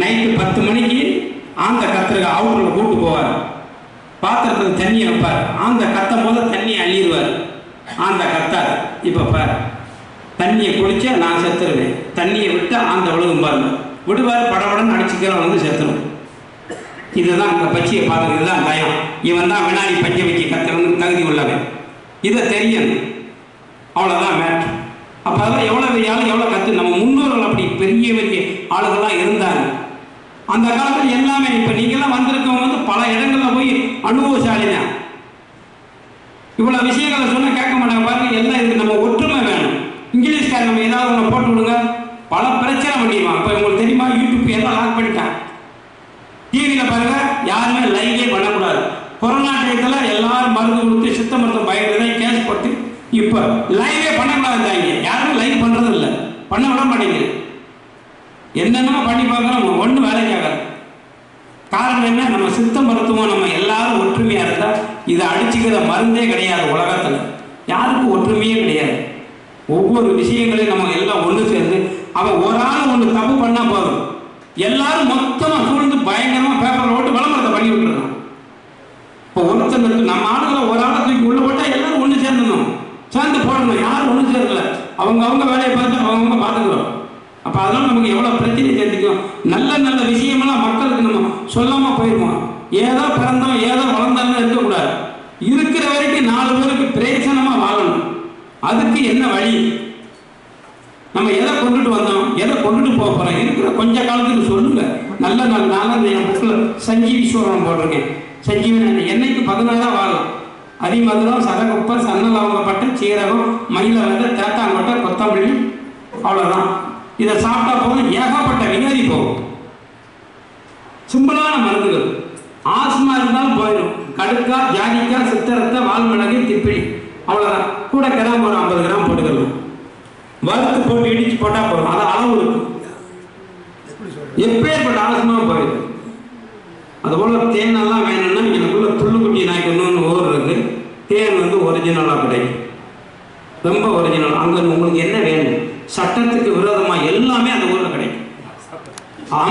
Night பத்து மணிக்கு ஆந்த கத்துற அவுட்டரில் கூட்டு போவார். பாத்திரத்தில் தண்ணியை வைப்பார். ஆந்த கத்தும் போது தண்ணியை அள்ளிடுவார். ஆந்த கத்தார் இப்போ பார். தண்ணியை குடிச்சா நான் செத்துருவேன். தண்ணியை விட்டு ஆந்த விழுகும் பாருங்க. விடுவார் படபடன்னு அடிச்சுக்கிறவன் வந்து செத்துரும். இதுதான் இந்த பச்சையை பார்த்து தான் பயம் இவன் தான் வினாடி பஞ்ச வைக்க கத்துறவனுக்கு தகுதி உள்ளவன். இதை தெரியணும் அவ்வளோதான் மேட்ரு அப்போ அதெல்லாம் எவ்வளோ பெரிய ஆள் எவ்வளோ கற்று நம்ம முன்னோர்கள் அப்படி பெரிய பெரிய ஆளுகள்லாம் இருந்தாங்க. அந்த காலத்தில் எல்லாமே இப்போ நீங்களாம் வந்திருக்கவங்க வந்து பல இடங்களில் போய் அனுபவசாலி தான் இவ்வளோ விஷயங்களை சொன்னால் கேட்க மாட்டாங்க. பாருங்க எல்லாம் இருக்குது நம்ம ஒற்றுமை வேணும். இங்கிலீஷ்கார் நம்ம ஏதாவது ஒன்று போட்டு விடுங்க. பல பிரச்சனை பண்ணிடுவான் இப்போ உங்களுக்கு தெரியுமா? யூடியூப் எல்லாம் லாக் பண்ணிட்டான் டிவியில் பாருங்க யாருமே லைவே பண்ணக்கூடாது. கொரோனா டயத்தில் எல்லாரும் மருந்து கொடுத்து சித்த மருத்துவம் தான் கேஸ் போட்டு இப்போ லைவே பண்ணக்கூடாது யாருமே லைவ் பண்ணுறது இல்லை பண்ண விட மாட்டேங்குது. என்னென்ன பண்ணி பார்க்குறோம் ஒன்றும் வேலைக்கு ஆகாது. காரணம் என்ன? நம்ம சித்த மருத்துவம் நம்ம எல்லாரும் ஒற்றுமையாக இருந்தால் இதை அடிச்சுக்கிற மருந்தே கிடையாது உலகத்தில். யாருக்கும் ஒற்றுமையே கிடையாது. ஒவ்வொரு விஷயங்களையும் நம்ம எல்லாம் ஒன்று சேர்ந்து அவன் ஒரு ஆள் ஒன்று தப்பு பண்ணால் போதும். எல்லாரும் மொத்தமாக சூழ்ந்து பயங்கரமாக பேப்பரில் போட்டு விளம்பரத்தை பண்ணி விட்டுருக்கோம் இப்போ ஒருத்தர் நம்ம ஆளுங்களை ஒரு ஆளை தூக்கி உள்ள போட்டால் எல்லாரும் ஒன்று சேர்ந்துடணும். சேர்ந்து போடணும். யாரும் ஒன்று சேரல அவங்க அவங்க வேலையை பார்த்து அவங்க பார்த்துக்கிறோம். அப்போ அதெல்லாம் நமக்கு எவ்வளோ பிரச்சனை சேர்த்துக்கும் நல்ல நல்ல விஷயமெல்லாம் மக்களுக்கு நம்ம சொல்லாமல் போயிருவோம் ஏதோ பிறந்தோம் ஏதோ வளர்ந்தோம்னு இருக்கக்கூடாது. இருக்கிற வரைக்கும் நாலு பேருக்கு பிரயோசனமாக வாழணும். அதுக்கு என்ன வழி? நம்ம எதை கொண்டுட்டு வந்தோம் எதை கொண்டுட்டு போக போறோம்? இருக்கிற கொஞ்ச காலத்துக்கு சொல்லுங்க நல்ல நாள் நாளாக என் புக்கில் சஞ்சீவீஸ்வரன் போட்டிருக்கேன். சஞ்சீவி என்னைக்கு பதினாலாம் வாழும் அதிமதுரம் சதகுப்பம் சன்னலவங்கப்பட்டு சீரகம் மயில வந்து தேத்தாங்கொட்டை கொத்தமல்லி அவ்வளோதான் இதை சாப்பிட்டா போதும் ஏகப்பட்ட வினாதி போகும். சிம்பிளான மருந்துகள். ஆஸ்மா இருந்தாலும் போயிடும். கடுக்கா ஜாதிக்கா சித்தரத்தை வால்மிளகு திப்பிடி அவ்வளோதான் கூட கிராம் ஒரு ஐம்பது கிராம் போட்டுக்கலாம். வறுத்து போட்டு இடிச்சு போட்டால் போதும். அது அளவு இருக்கும் எப்பேற்பட்ட ஆலோசனை போயிடும். அதுபோல் தேனெல்லாம் வேணும்னா எனக்குள்ள புல்லுக்குட்டி நாய்க்கணும்னு இன்னொன்று ஊர் இருக்கு. தேன் வந்து ஒரிஜினலாக கிடைக்கும். ரொம்ப ஒரிஜினல் அங்கே உங்களுக்கு என்ன வேணும்? சட்டத்துக்கு விரோதமாக எல்லாமே அந்த ஊரில் கிடைக்கும். ஆம்.